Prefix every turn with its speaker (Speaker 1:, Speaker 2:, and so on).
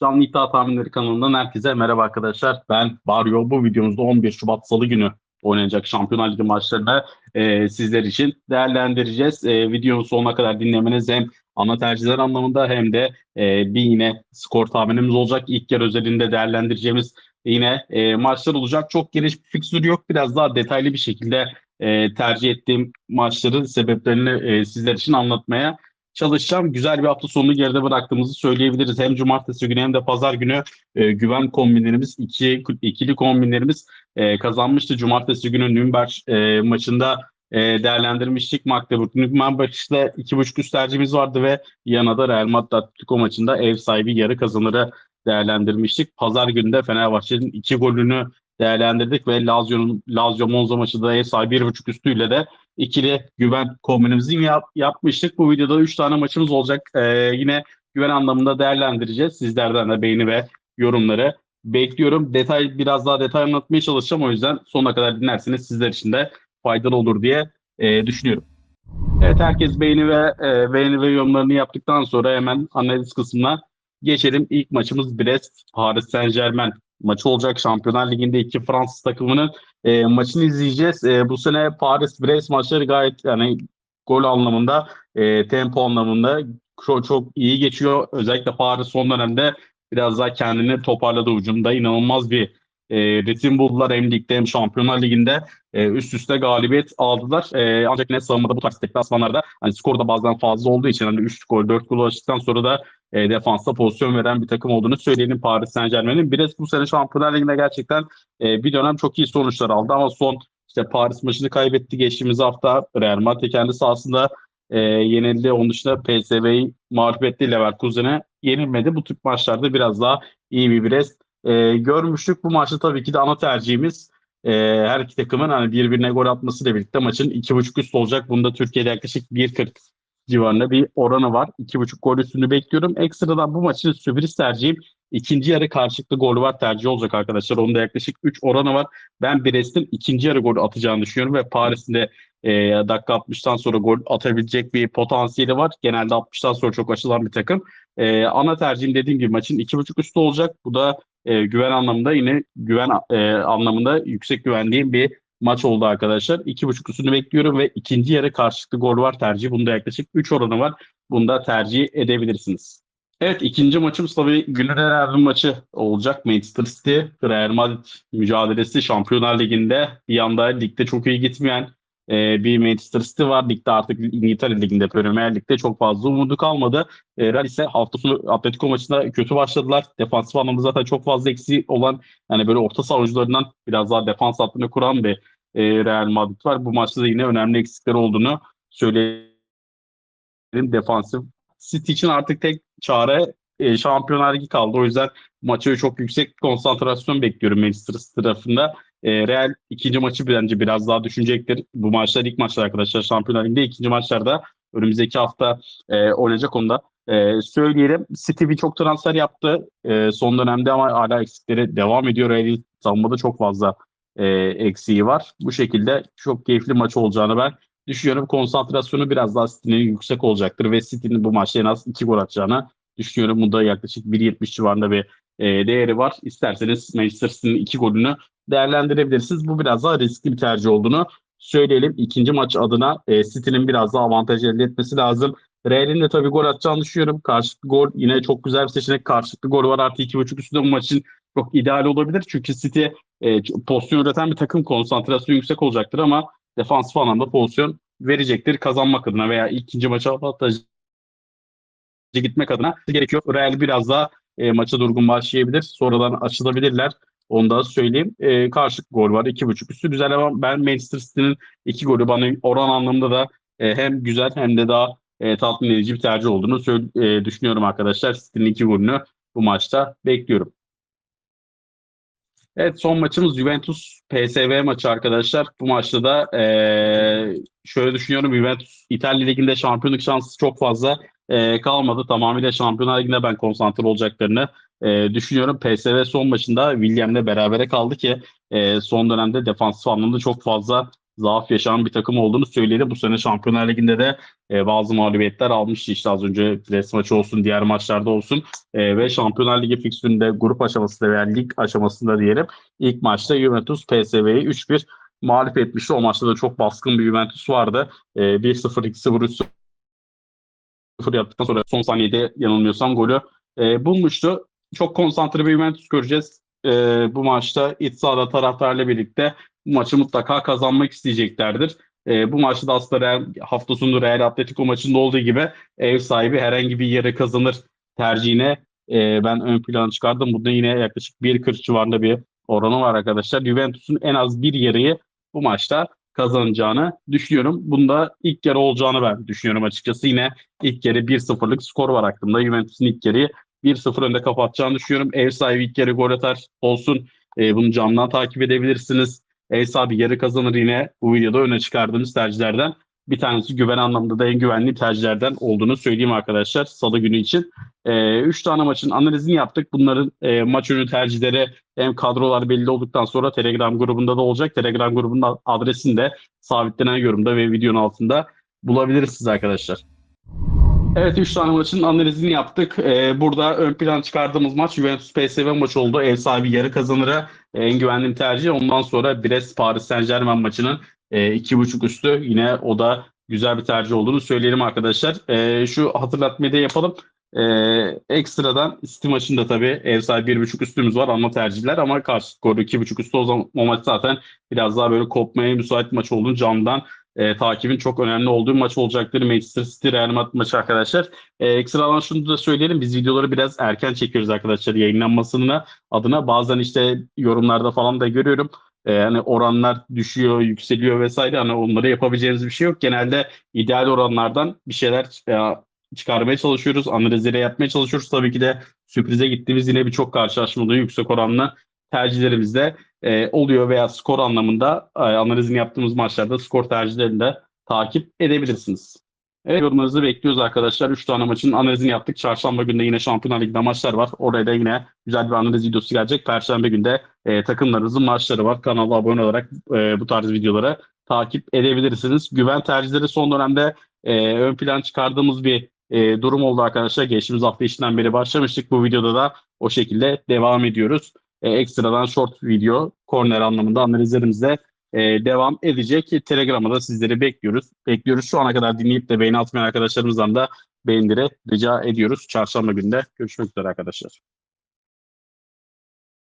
Speaker 1: Canlı İddia Tahminleri kanalından herkese merhaba arkadaşlar. Ben Baryo. Bu videomuzda 11 Şubat Salı günü oynanacak Şampiyonlar Ligi maçlarını e, sizler için değerlendireceğiz. E, videonun sonuna kadar dinlemeniz hem ana tercihler anlamında hem de e, bir yine skor tahminimiz olacak. İlk yer özelinde değerlendireceğimiz yine e, maçlar olacak. Çok geniş bir fikstür yok. Biraz daha detaylı bir şekilde e, tercih ettiğim maçların sebeplerini e, sizler için anlatmaya çalışacağım. Güzel bir hafta sonunu geride bıraktığımızı söyleyebiliriz. Hem cumartesi günü hem de pazar günü e, güven kombinlerimiz, iki, ikili kombinlerimiz e, kazanmıştı. Cumartesi günü Nürnberg e, maçında e, değerlendirmiştik. Magdeburg Nürnberg maçında 2.5 üst tercihimiz vardı ve yana da Real Madrid Atletico maçında ev sahibi yarı kazanırı değerlendirmiştik. Pazar günü de Fenerbahçe'nin iki golünü değerlendirdik ve Lazio'nun Lazio Monza maçı da ev sahibi 1.5 üstüyle de ikili güven kombinimizi yap, yapmıştık. Bu videoda 3 tane maçımız olacak. Ee, yine güven anlamında değerlendireceğiz. Sizlerden de beğeni ve yorumları bekliyorum. Detay biraz daha detay anlatmaya çalışacağım. O yüzden sonuna kadar dinlerseniz sizler için de faydalı olur diye e, düşünüyorum. Evet herkes beğeni ve e, beğeni ve yorumlarını yaptıktan sonra hemen analiz kısmına geçelim. İlk maçımız Brest Paris Saint Germain maçı olacak. Şampiyonlar Ligi'nde iki Fransız takımının e, maçını izleyeceğiz. E, bu sene Paris-Brest maçları gayet yani gol anlamında, e, tempo anlamında çok, çok iyi geçiyor. Özellikle Paris son dönemde biraz daha kendini toparladı ucunda. inanılmaz bir e, ritim buldular hem ligde hem Şampiyonlar Ligi'nde e, üst üste galibiyet aldılar. E, ancak ne savunmada bu tarz deplasmanlarda hani skor da bazen fazla olduğu için hani 3 gol 4 gol açtıktan sonra da e, defansta pozisyon veren bir takım olduğunu söyleyelim Paris Saint Germain'in. Biraz bu sene Şampiyonlar Ligi'nde gerçekten e, bir dönem çok iyi sonuçlar aldı ama son işte Paris maçını kaybetti geçtiğimiz hafta Real Madrid kendi sahasında e, yenildi. Onun dışında PSV'yi mağlup etti Leverkusen'e yenilmedi. Bu tip maçlarda biraz daha iyi bir Brest e, görmüştük. Bu maçta tabii ki de ana tercihimiz e, her iki takımın hani birbirine gol atmasıyla birlikte maçın 2.5 üst olacak. Bunda Türkiye'de yaklaşık 1.40 civarında bir oranı var. 2.5 gol üstünü bekliyorum. Ekstradan bu maçın sürpriz tercihim ikinci yarı karşılıklı gol var tercih olacak arkadaşlar. Onda yaklaşık 3 oranı var. Ben Brest'in ikinci yarı gol atacağını düşünüyorum ve Paris'in de e, dakika 60'tan sonra gol atabilecek bir potansiyeli var. Genelde 60'tan sonra çok açılan bir takım. E, ana tercihim dediğim gibi maçın 2.5 üstü olacak. Bu da e, güven anlamında yine güven e, anlamında yüksek güvendiğim bir maç oldu arkadaşlar. 2.5 üstünü bekliyorum ve ikinci yarı karşılıklı gol var tercih. Bunda yaklaşık 3 oranı var. Bunda tercih edebilirsiniz. Evet ikinci maçımız tabii Güler Erdoğan maçı olacak. Manchester City, Real Madrid mücadelesi Şampiyonlar Ligi'nde bir yanda ligde çok iyi gitmeyen e, bir Manchester City var. Ligde artık İngiltere Ligi'nde, Premier Lig'de çok fazla umudu kalmadı. E, Real ise hafta sonu Atletico maçında kötü başladılar. Defansif anlamda zaten çok fazla eksiği olan yani böyle orta saha oyuncularından biraz daha defans hattını kuran bir e, Real Madrid var. Bu maçta da yine önemli eksikleri olduğunu söyleyelim. Defansif City için artık tek çare e, Şampiyonlar Ligi kaldı. O yüzden maçı çok yüksek konsantrasyon bekliyorum Manchester City tarafında. E, Real ikinci maçı bence biraz daha düşünecektir. Bu maçlar ilk maçlar arkadaşlar Şampiyonlar Ligi'nde. ikinci maçlarda önümüzdeki hafta e, oynayacak onda. E, söyleyelim. City birçok transfer yaptı e, son dönemde ama hala eksikleri devam ediyor. Real'in savunmada çok fazla e, eksiği var. Bu şekilde çok keyifli maç olacağını ben düşünüyorum. Konsantrasyonu biraz daha City'nin yüksek olacaktır ve City'nin bu maçta en az 2 gol atacağını düşünüyorum. Bunda yaklaşık 1.70 civarında bir e, değeri var. İsterseniz Manchester City'nin 2 golünü değerlendirebilirsiniz. Bu biraz daha riskli bir tercih olduğunu söyleyelim. İkinci maç adına e, City'nin biraz daha avantaj elde etmesi lazım. Real'in de tabii gol atacağını düşünüyorum. Karşılıklı gol yine çok güzel bir seçenek. Karşılıklı gol var artı 2.5 üstünde bu maçın çok ideal olabilir. Çünkü City e, pozisyon üreten bir takım konsantrasyon yüksek olacaktır ama defansif anlamda pozisyon verecektir kazanmak adına veya ikinci maça avantajı gitmek adına gerekiyor. Real biraz daha e, maça durgun başlayabilir. Sonradan açılabilirler. Onu da söyleyeyim. E, karşılık gol var. 2.5 üstü güzel ama ben Manchester City'nin iki golü bana oran anlamında da e, hem güzel hem de daha e, tatmin edici bir tercih olduğunu e, düşünüyorum arkadaşlar. City'nin iki golünü bu maçta bekliyorum. Evet son maçımız Juventus PSV maçı arkadaşlar. Bu maçta da e, şöyle düşünüyorum Juventus İtalya Ligi'nde şampiyonluk şansı çok fazla e, kalmadı. Tamamıyla Şampiyonlar Ligi'nde ben konsantre olacaklarını e, düşünüyorum. PSV son maçında William'le berabere kaldı ki e, son dönemde defansif anlamda çok fazla zaaf yaşayan bir takım olduğunu söyleyelim. Bu sene Şampiyonlar Ligi'nde de e, bazı mağlubiyetler almıştı. İşte az önce pres maçı olsun, diğer maçlarda olsun. E, ve Şampiyonlar Ligi fikstüründe grup aşamasında veya lig aşamasında diyelim ilk maçta Juventus PSV'yi 3-1 mağlup etmişti. O maçta da çok baskın bir Juventus vardı. E, 1-0, 2-0, 3-0 yaptıktan sonra son saniyede yanılmıyorsam golü e, bulmuştu. Çok konsantre bir Juventus göreceğiz. E, bu maçta iç sahada taraftarla birlikte bu maçı mutlaka kazanmak isteyeceklerdir. E, bu maçta da aslında Real, hafta sonu Real Atletico maçında olduğu gibi ev sahibi herhangi bir yere kazanır tercihine e, ben ön plana çıkardım. Burada yine yaklaşık 1.40 civarında bir oranı var arkadaşlar. Juventus'un en az bir yarıyı bu maçta kazanacağını düşünüyorum. Bunda ilk yarı olacağını ben düşünüyorum açıkçası. Yine ilk yarı 1-0'lık skor var aklımda. Juventus'un ilk yarıyı 1-0 önde kapatacağını düşünüyorum. Ev sahibi ilk yarı gol atar olsun. E, bunu camdan takip edebilirsiniz. Ev sahibi yarı kazanır yine bu videoda öne çıkardığımız tercihlerden bir tanesi güven anlamında da en güvenli tercihlerden olduğunu söyleyeyim arkadaşlar salı günü için. 3 e, üç tane maçın analizini yaptık. Bunların e, maç önü tercihleri hem kadrolar belli olduktan sonra Telegram grubunda da olacak. Telegram grubunda adresini de sabitlenen yorumda ve videonun altında bulabilirsiniz arkadaşlar. Evet 3 tane maçın analizini yaptık. Ee, burada ön plan çıkardığımız maç Juventus PSV maçı oldu. Ev sahibi yarı kazanıra en güvenli tercih. Ondan sonra Brest Paris Saint Germain maçının e, iki buçuk üstü yine o da güzel bir tercih olduğunu söyleyelim arkadaşlar. E, şu hatırlatmayı da yapalım. E, ekstradan City maçında tabii ev sahibi bir buçuk üstümüz var ana tercihler ama karşı skoru iki buçuk üstü o zaman o maç zaten biraz daha böyle kopmaya müsait maç olduğunu camdan e, takibin çok önemli olduğu maç olacaktır. Manchester City Real Madrid maçı arkadaşlar. E, ekstradan şunu da söyleyelim. Biz videoları biraz erken çekiyoruz arkadaşlar yayınlanmasına adına. Bazen işte yorumlarda falan da görüyorum. E, hani oranlar düşüyor, yükseliyor vesaire. Hani onları yapabileceğimiz bir şey yok. Genelde ideal oranlardan bir şeyler e, çıkarmaya çalışıyoruz. Analizleri yapmaya çalışıyoruz. Tabii ki de sürprize gittiğimiz yine birçok karşılaşmada yüksek oranlı tercihlerimizde e, oluyor veya skor anlamında e, analizini yaptığımız maçlarda skor tercihlerini de takip edebilirsiniz. Evet, yorumlarınızı bekliyoruz arkadaşlar. 3 tane maçın analizini yaptık. Çarşamba günde yine Şampiyonlar Ligi'nde maçlar var. Oraya da yine güzel bir analiz videosu gelecek. Perşembe günde e, takımlarınızın maçları var. Kanala abone olarak e, bu tarz videoları takip edebilirsiniz. Güven tercihleri son dönemde e, ön plan çıkardığımız bir e, durum oldu arkadaşlar. Geçtiğimiz hafta işinden beri başlamıştık. Bu videoda da o şekilde devam ediyoruz e, ekstradan short video, corner anlamında analizlerimizde e, devam edecek. Telegram'a da sizleri bekliyoruz. Bekliyoruz. Şu ana kadar dinleyip de beğeni atmayan arkadaşlarımızdan da beğenilere rica ediyoruz. Çarşamba günde görüşmek üzere arkadaşlar.